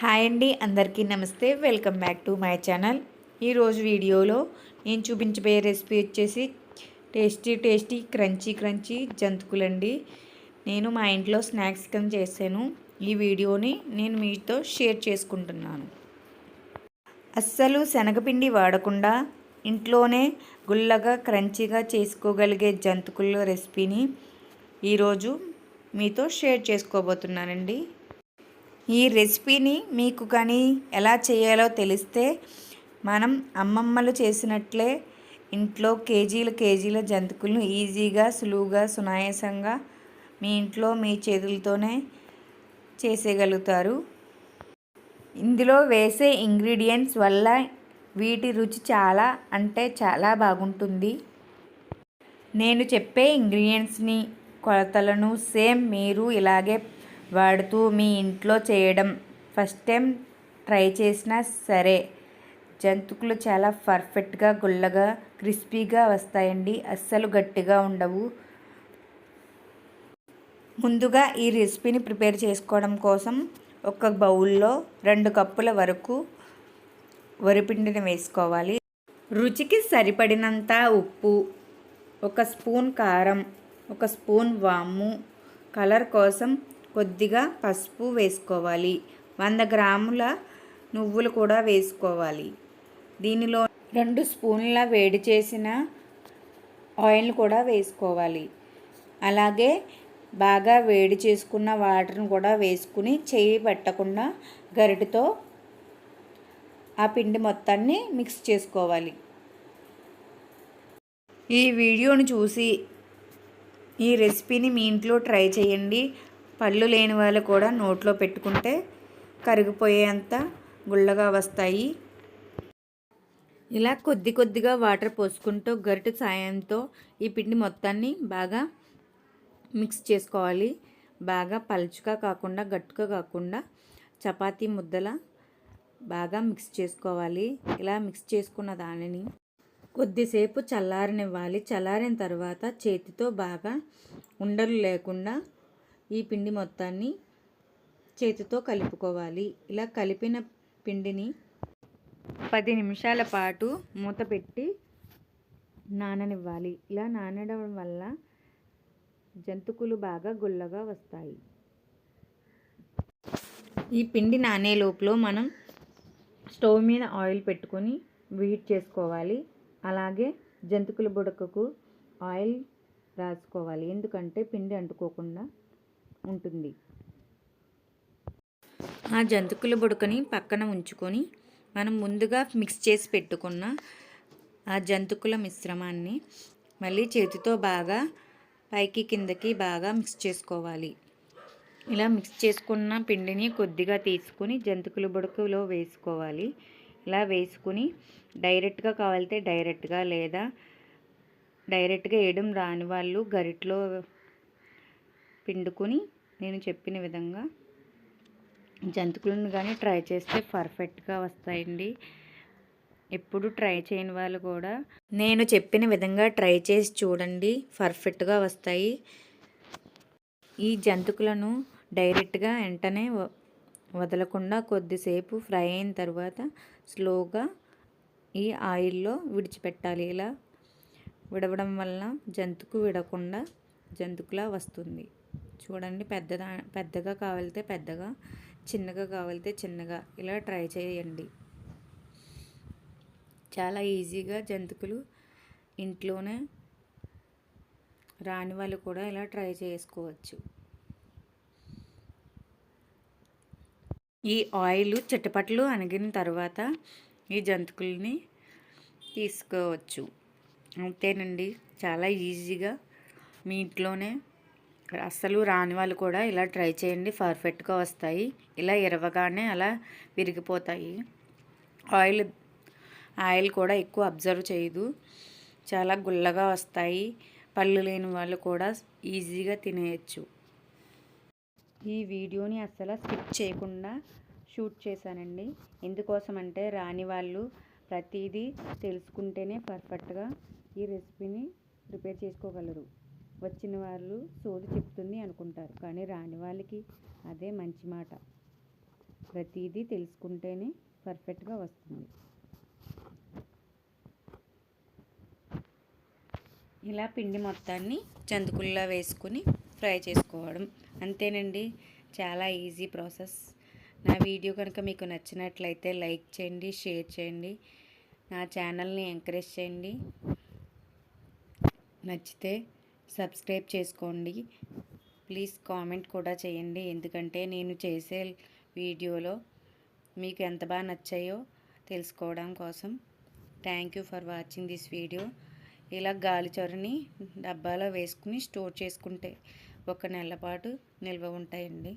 Hi అండి అందరికీ నమస్తే. Welcome back to my channel. ఈరోజు వీడియోలో నేను చూపించబోయే రెసిపీ వచ్చేసి టేస్టీ టేస్టీ క్రంచీ క్రంచీ జంతుకులండి. నేను మా ఇంట్లో స్నాక్స్ కింద చేశాను. ఈ వీడియోని నేను మీతో షేర్ చేసుకుంటున్నాను. అస్సలు శనగపిండి వాడకుండా ఇంట్లోనే గుల్లగా క్రంచీగా చేసుకోగలిగే జంతుకుల రెసిపీని ఈరోజు మీతో షేర్ చేసుకోబోతున్నానండి. ఈ రెసిపీని మీకు కానీ ఎలా చేయాలో తెలిస్తే మనం అమ్మమ్మలు చేసినట్లే ఇంట్లో కేజీల కేజీల జంతుకులను ఈజీగా సులువుగా సునాయాసంగా మీ ఇంట్లో మీ చేతులతోనే చేసేయగలుగుతారు. ఇందులో వేసే ఇంగ్రీడియంట్స్ వల్ల వీటి రుచి చాలా అంటే చాలా బాగుంటుంది. నేను చెప్పే ఇంగ్రీడియంట్స్ని కొలతలను సేమ్ మీరు ఇలాగే వాడుతూ మీ ఇంట్లో చేయడం. ఫస్ట్ టైం ట్రై చేసినా సరే జంతుకులు చాలా పర్ఫెక్ట్గా గుల్లగా క్రిస్పీగా వస్తాయండి. అస్సలు గట్టిగా ఉండవు. ముందుగా ఈ రెసిపీని ప్రిపేర్ చేసుకోవడం కోసం ఒక బౌల్లో రెండు కప్పుల వరకు వరిపిండిని వేసుకోవాలి. రుచికి సరిపడినంత ఉప్పు ఒక స్పూన్ కారం ఒక స్పూన్ వాము. కలర్ కోసం కొద్దిగా పసుపు వేసుకోవాలి. వంద గ్రాముల నువ్వులు కూడా వేసుకోవాలి. దీనిలో రెండు స్పూన్ల వేడి చేసిన ఆయిల్ కూడా వేసుకోవాలి. అలాగే బాగా వేడి చేసుకున్న వాటర్ని కూడా వేసుకుని చేయి పెట్టకుండా గరిటతో ఆ పిండి మొత్తాన్ని మిక్స్ చేసుకోవాలి. ఈ వీడియోని చూసి ఈ రెసిపీని మీ ఇంట్లో ట్రై చేయండి. పళ్ళు లేని వాళ్ళు కూడా నోట్లో పెట్టుకుంటే కరిగిపోయేంత గుళ్ళగా వస్తాయి. ఇలా కొద్ది కొద్దిగా వాటర్ పోసుకుంటూ గరిటె సాయంతో ఈ పిండి మొత్తాన్ని బాగా మిక్స్ చేసుకోవాలి. బాగా పలుచుగా కాకుండా గట్టుగా కాకుండా చపాతీ ముద్దల బాగా మిక్స్ చేసుకోవాలి. ఇలా మిక్స్ చేసుకున్న దానిని కొద్దిసేపు చల్లారనివ్వాలి. చల్లారిన తర్వాత చేతితో బాగా ఉండలు లేకుండా ఈ పిండి మొత్తాన్ని చేతితో కలుపుకోవాలి. ఇలా కలిపిన పిండిని పది నిమిషాల పాటు మూత పెట్టి నాననివ్వాలి. ఇలా నానడం వల్ల జంతుకులు బాగా గుల్లగా వస్తాయి. ఈ పిండి నానే లోపల మనం స్టవ్ మీద ఆయిల్ పెట్టుకొని వీట్ చేసుకోవాలి. అలాగే జంతుకుల బుడకకు ఆయిల్ రాసుకోవాలి. ఎందుకంటే పిండి అంటుకోకుండా ఉంటుంది. ఆ జంతుకుల బుడకని పక్కన ఉంచుకొని మనం ముందుగా మిక్స్ చేసి పెట్టుకున్న ఆ జంతుకుల మిశ్రమాన్ని మళ్ళీ చేతితో బాగా పైకి కిందకి బాగా మిక్స్ చేసుకోవాలి. ఇలా మిక్స్ చేసుకున్న పిండిని కొద్దిగా తీసుకుని జంతుకుల బుడకలో వేసుకోవాలి. ఇలా వేసుకుని డైరెక్ట్గా కావాలితే డైరెక్ట్గా లేదా డైరెక్ట్గా వేయడం రాని వాళ్ళు గరిట్లో పిండుకొని నేను చెప్పిన విధంగా జంతుకులను కానీ ట్రై చేస్తే పర్ఫెక్ట్గా వస్తాయండి. ఎప్పుడు ట్రై చేయని వాళ్ళు కూడా నేను చెప్పిన విధంగా ట్రై చేసి చూడండి పర్ఫెక్ట్గా వస్తాయి. ఈ జంతుకులను డైరెక్ట్గా వెంటనే వదలకుండా కొద్దిసేపు ఫ్రై అయిన తర్వాత స్లోగా ఈ ఆయిల్లో విడిచిపెట్టాలి. ఇలా విడవడం వల్ల జంతుకు విడకుండా జంతుకులా వస్తుంది. చూడండి పెద్దదా పెద్దగా కావాలితే పెద్దగా చిన్నగా కావాలితే చిన్నగా. ఇలా ట్రై చేయండి. చాలా ఈజీగా జంతుకులు ఇంట్లోనే రాని వాళ్ళు కూడా ఇలా ట్రై చేసుకోవచ్చు. ఈ ఆయిల్ చిట్టపట్లు అణిగిన తర్వాత ఈ జంతుకుల్ని తీసుకోవచ్చు. అంతేనండి. చాలా ఈజీగా మీ ఇంట్లోనే అస్సలు రాని వాళ్ళు కూడా ఇలా ట్రై చేయండి పర్ఫెక్ట్గా వస్తాయి. ఇలా ఇరవగానే అలా విరిగిపోతాయి. ఆయిల్ ఆయిల్ కూడా ఎక్కువ అబ్జర్వ్ చేయదు. చాలా గుల్లగా వస్తాయి. పళ్ళు లేని వాళ్ళు కూడా ఈజీగా తినేయచ్చు. ఈ వీడియోని అస్సలు స్కిప్ చేయకుండా షూట్ చేశానండి. ఎందుకోసం అంటే రాని వాళ్ళు ప్రతిదీ తెలుసుకుంటేనే పర్ఫెక్ట్గా ఈ రెసిపీని ప్రిపేర్ చేసుకోగలరు. వచ్చిన వాళ్ళు సోది చెప్తుంది అనుకుంటారు కానీ రాని వాళ్ళకి అదే మంచి మాట. ప్రతిదీ తెలుసుకుంటేనే పర్ఫెక్ట్గా వస్తుంది. ఇలా పిండి మొత్తాన్ని చందుకుల్లా వేసుకుని ఫ్రై చేసుకోవడం అంతేనండి. చాలా ఈజీ ప్రాసెస్. నా వీడియో కనుక మీకు నచ్చినట్లయితే లైక్ చేయండి షేర్ చేయండి. నా ఛానల్ని ఎంకరేజ్ చేయండి. నచ్చితే సబ్స్క్రైబ్ చేసుకోండి. ప్లీజ్ కామెంట్ కూడా చేయండి. ఎందుకంటే నేను చేసే వీడియోలో మీకు ఎంత బాగా నచ్చాయో తెలుసుకోవడం కోసం. Thank you for watching this video ఇలా గాలి చొరని డబ్బాలో వేసుకుని స్టోర్ చేసుకుంటే ఒక నెల పాటు నిల్వ ఉంటాయండి.